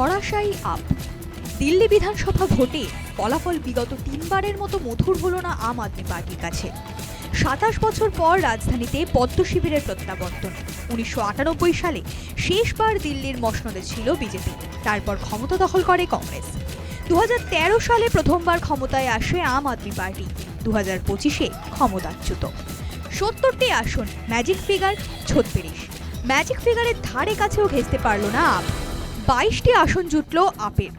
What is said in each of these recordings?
ধরাশায়ী up Delhi বিধানসভা ভোটে ফলাফল বিগত তিনবারের মতো মধুর হলো না আম আদমি পার্টির কাছে। সাতাশ বছর পর রাজধানীতে পদ্ম শিবিরের প্রত্যাবর্তন। উনিশশো আটানব্বই সালে শেষবার দিল্লির মসনদে ছিল বিজেপি। তারপর ক্ষমতা দখল করে কংগ্রেস। দু হাজার তেরো সালে প্রথমবার ক্ষমতায় আসে আম আদমি পার্টি। দু হাজার পঁচিশে ক্ষমতাচ্যুত। সত্তরটি আসন, ম্যাজিক ফিগার, ছত্রিশ। ম্যাজিক ফিগারের ধারে কাছেও ঘেঁচতে পারল না আপ বাইশটি আসন জুটল আপের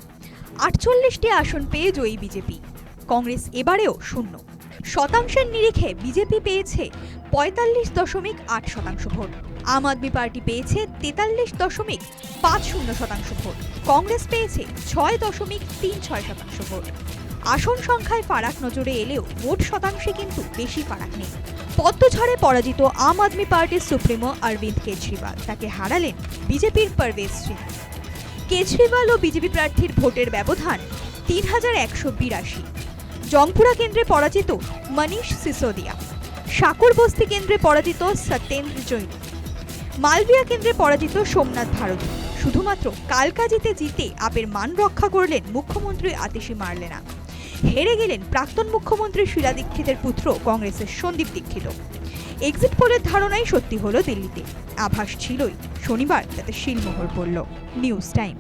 আটচল্লিশটি আসন পেয়ে জয়ী বিজেপি। কংগ্রেস এবারেও শূন্য। শতাংশের নিরিখে বিজেপি পেয়েছে পঁয়তাল্লিশ দশমিক আট শতাংশ ভোট। আম আদমি পার্টি পেয়েছে তেতাল্লিশ দশমিক পাঁচ শূন্য শতাংশ ভোট। কংগ্রেস পেয়েছে ছয় দশমিক তিন ছয় শতাংশ ভোট। আসন সংখ্যায় ফারাক নজরে এলেও ভোট শতাংশে কিন্তু বেশি ফারাক নেই। পদ্মঝড়ে পরাজিত আম আদমি পার্টির সুপ্রিমো অরবিন্দ কেজরিওয়াল তাকে হারালেন বিজেপির পারভেজ সিং কেজরিওয়াল ও বিজেপি প্রার্থীর ভোটের ব্যবধান তিন হাজার একশো বিরাশি। জংপুরা কেন্দ্রে পরাজিত মনীষ সিসোদিয়া। সাকর বস্তি কেন্দ্রে পরাজিত সত্যেন্দ্র জৈন। মালবিয়া কেন্দ্রে পরাজিত সোমনাথ ভারতী। শুধুমাত্র কালকাজিতে জিতে আপের মান রক্ষা করলেন মুখ্যমন্ত্রী আতিশি মারলেনা। হেরে গেলেন প্রাক্তন মুখ্যমন্ত্রী শিলা দীক্ষিতের পুত্র কংগ্রেসের সন্দীপ দীক্ষিত। এক্সিট পোলের ধারণাই সত্যি হলো দিল্লিতে। আভাস ছিলই। শনিবার তাতে শিলমোহর পড়ল। News time